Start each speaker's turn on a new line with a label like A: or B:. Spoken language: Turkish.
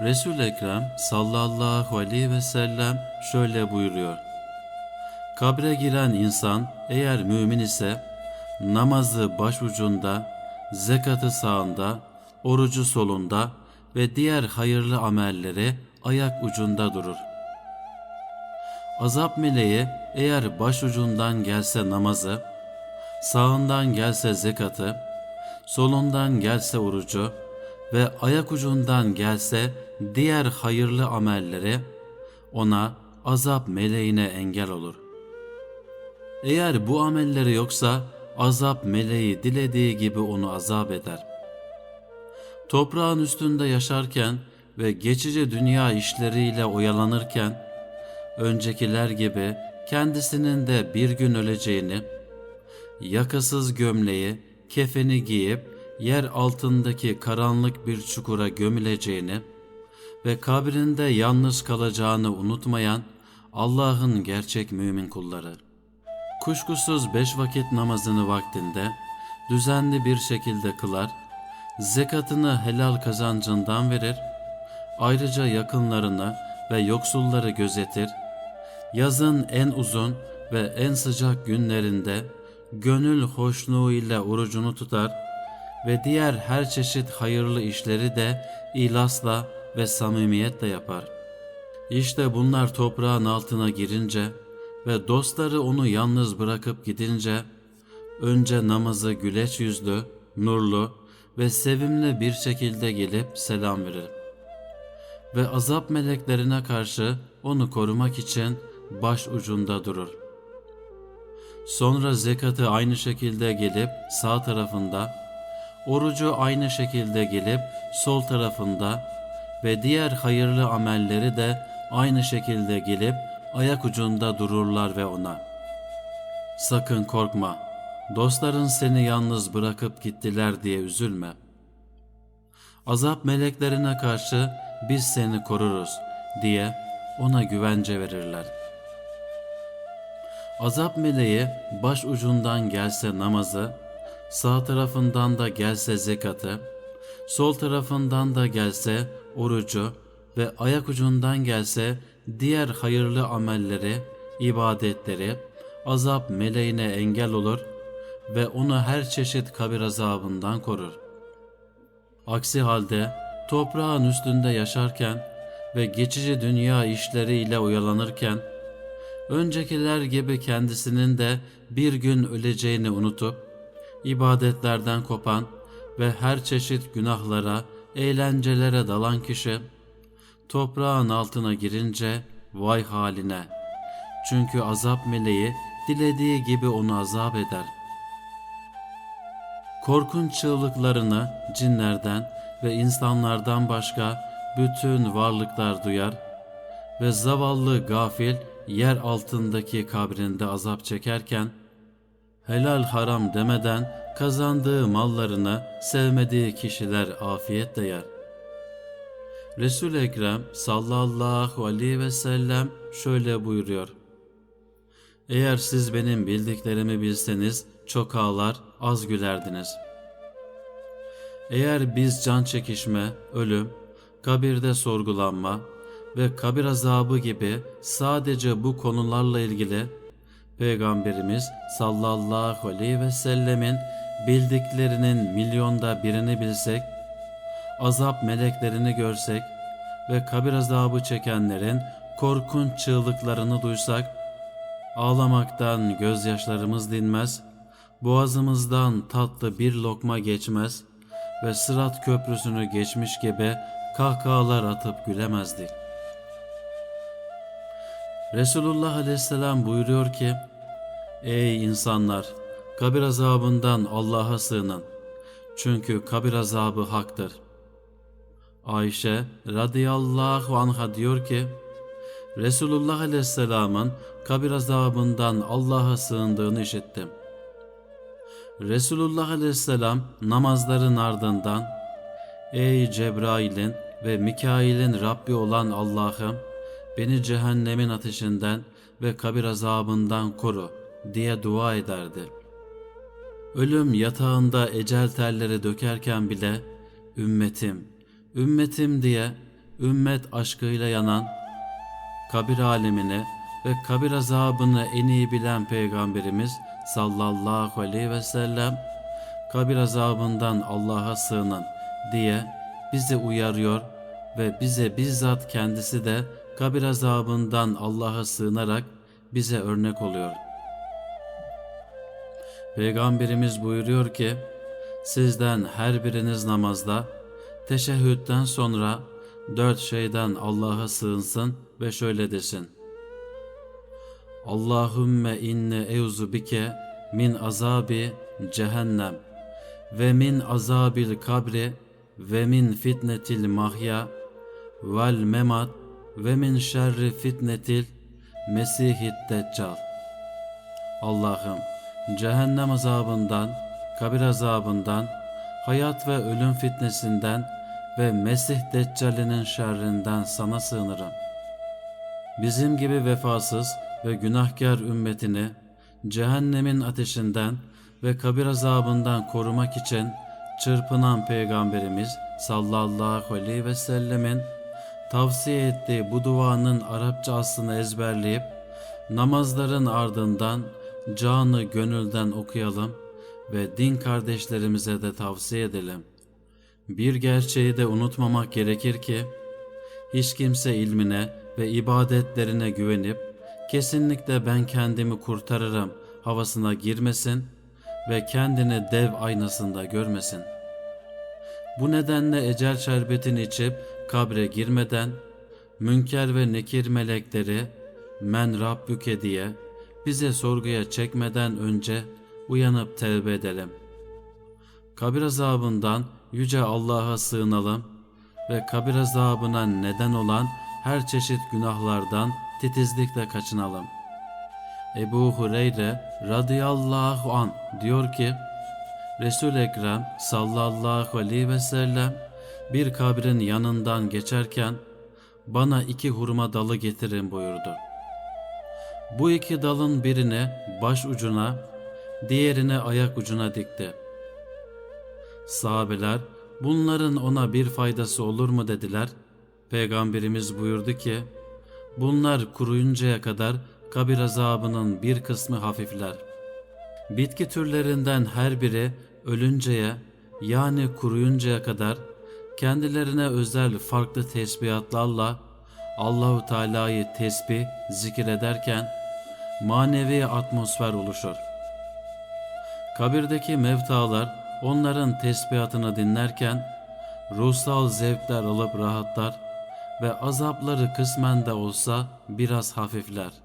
A: Resul Ekrem sallallahu aleyhi ve sellem şöyle buyuruyor. Kabre giren insan eğer mümin ise namazı başucunda, zekatı sağında, orucu solunda ve diğer hayırlı amelleri ayak ucunda durur. Azap meleği eğer başucundan gelse namazı, sağından gelse zekatı, solundan gelse orucu ve ayak ucundan gelse diğer hayırlı amelleri ona azap meleğine engel olur. Eğer bu amelleri yoksa azap meleği dilediği gibi onu azap eder. Toprağın üstünde yaşarken ve geçici dünya işleriyle oyalanırken öncekiler gibi kendisinin de bir gün öleceğini, yakasız gömleği, kefeni giyip yer altındaki karanlık bir çukura gömüleceğini ve kabrinde yalnız kalacağını unutmayan Allah'ın gerçek mümin kulları. Kuşkusuz beş vakit namazını vaktinde düzenli bir şekilde kılar, zekatını helal kazancından verir, ayrıca yakınlarını ve yoksulları gözetir, yazın en uzun ve en sıcak günlerinde gönül hoşnuğu ile orucunu tutar ve diğer her çeşit hayırlı işleri de ihlasla ve samimiyetle yapar. İşte bunlar toprağın altına girince ve dostları onu yalnız bırakıp gidince önce namazı güleç yüzlü, nurlu ve sevimli bir şekilde gelip selam verir. Ve azap meleklerine karşı onu korumak için baş ucunda durur. Sonra zekatı aynı şekilde gelip sağ tarafında, orucu aynı şekilde gelip sol tarafında ve diğer hayırlı amelleri de aynı şekilde gelip ayak ucunda dururlar ve ona. Sakın korkma, dostların seni yalnız bırakıp gittiler diye üzülme. Azap meleklerine karşı biz seni koruruz diye ona güvence verirler. Azap meleği baş ucundan gelse namazı, sağ tarafından da gelse zekatı, sol tarafından da gelse orucu ve ayak ucundan gelse diğer hayırlı amelleri, ibadetleri azap meleğine engel olur ve onu her çeşit kabir azabından korur. Aksi halde toprağın üstünde yaşarken ve geçici dünya işleriyle oyalanırken öncekiler gibi kendisinin de bir gün öleceğini unutup ibadetlerden kopan ve her çeşit günahlara, eğlencelere dalan kişi toprağın altına girince vay haline. Çünkü azap meleği dilediği gibi onu azap eder. Korkunç çığlıklarını cinlerden ve insanlardan başka bütün varlıklar duyar ve zavallı gafil yer altındaki kabrinde azap çekerken helal haram demeden kazandığı mallarını sevmediği kişiler afiyetle yer. Resul-i Ekrem sallallahu aleyhi ve sellem şöyle buyuruyor. Eğer siz benim bildiklerimi bilseniz çok ağlar, az gülerdiniz. Eğer biz can çekişme, ölüm, kabirde sorgulanma ve kabir azabı gibi sadece bu konularla ilgili Peygamberimiz sallallahu aleyhi ve sellemin bildiklerinin milyonda birini bilsek, azap meleklerini görsek ve kabir azabı çekenlerin korkunç çığlıklarını duysak, ağlamaktan gözyaşlarımız dinmez, boğazımızdan tatlı bir lokma geçmez ve sırat köprüsünü geçmiş gibi kahkahalar atıp gülemezdik. Resulullah aleyhisselam buyuruyor ki, Ey insanlar! Kabir azabından Allah'a sığının. Çünkü kabir azabı haktır. Ayşe radıyallahu anha diyor ki, Resulullah aleyhisselamın kabir azabından Allah'a sığındığını işittim. Resulullah aleyhisselam namazların ardından, Ey Cebrail'in ve Mikail'in Rabbi olan Allah'ım, beni cehennemin ateşinden ve kabir azabından koru diye dua ederdi. Ölüm yatağında ecel telleri dökerken bile ümmetim, ümmetim diye ümmet aşkıyla yanan kabir alemini ve kabir azabını en iyi bilen Peygamberimiz sallallahu aleyhi ve sellem kabir azabından Allah'a sığının diye bizi uyarıyor ve bize bizzat kendisi de kabir azabından Allah'a sığınarak bize örnek oluyor. Peygamberimiz buyuruyor ki, sizden her biriniz namazda teşehhütten sonra dört şeyden Allah'a sığınsın ve şöyle desin. Allahümme inne euzu bike min azabi cehennem ve min azabil kabri ve min fitnetil mahya vel memat ve min şerri fitnetil mesihid deccal. Allah'ım cehennem azabından, kabir azabından, hayat ve ölüm fitnesinden ve Mesih Deccal'inin şerrinden sana sığınırım. Bizim gibi vefasız ve günahkar ümmetini cehennemin ateşinden ve kabir azabından korumak için çırpınan Peygamberimiz sallallahu aleyhi ve sellemin tavsiye ettiği bu duanın Arapça aslını ezberleyip namazların ardından canı gönülden okuyalım ve din kardeşlerimize de tavsiye edelim. Bir gerçeği de unutmamak gerekir ki, hiç kimse ilmine ve ibadetlerine güvenip, kesinlikle ben kendimi kurtarırım havasına girmesin ve kendini dev aynasında görmesin. Bu nedenle ecel şerbetini içip kabre girmeden, münker ve nekir melekleri men Rabbüke diye bize sorguya çekmeden önce uyanıp tevbe edelim. Kabir azabından yüce Allah'a sığınalım ve kabir azabına neden olan her çeşit günahlardan titizlikle kaçınalım. Ebu Hureyre radıyallahu an diyor ki, Resul-i Ekrem sallallahu aleyhi ve sellem bir kabrin yanından geçerken bana iki hurma dalı getirin buyurdu. Bu iki dalın birini baş ucuna, diğerini ayak ucuna dikti. Sahabeler bunların ona bir faydası olur mu dediler. Peygamberimiz buyurdu ki, bunlar kuruyuncaya kadar kabir azabının bir kısmı hafifler. Bitki türlerinden her biri ölünceye yani kuruyuncaya kadar kendilerine özel farklı tesbihatlarla Allahu Teala'yı tesbih, zikir ederken manevi atmosfer oluşur. Kabirdeki mevtalar onların tesbihatını dinlerken ruhsal zevkler alıp rahatlar ve azapları kısmen de olsa biraz hafifler.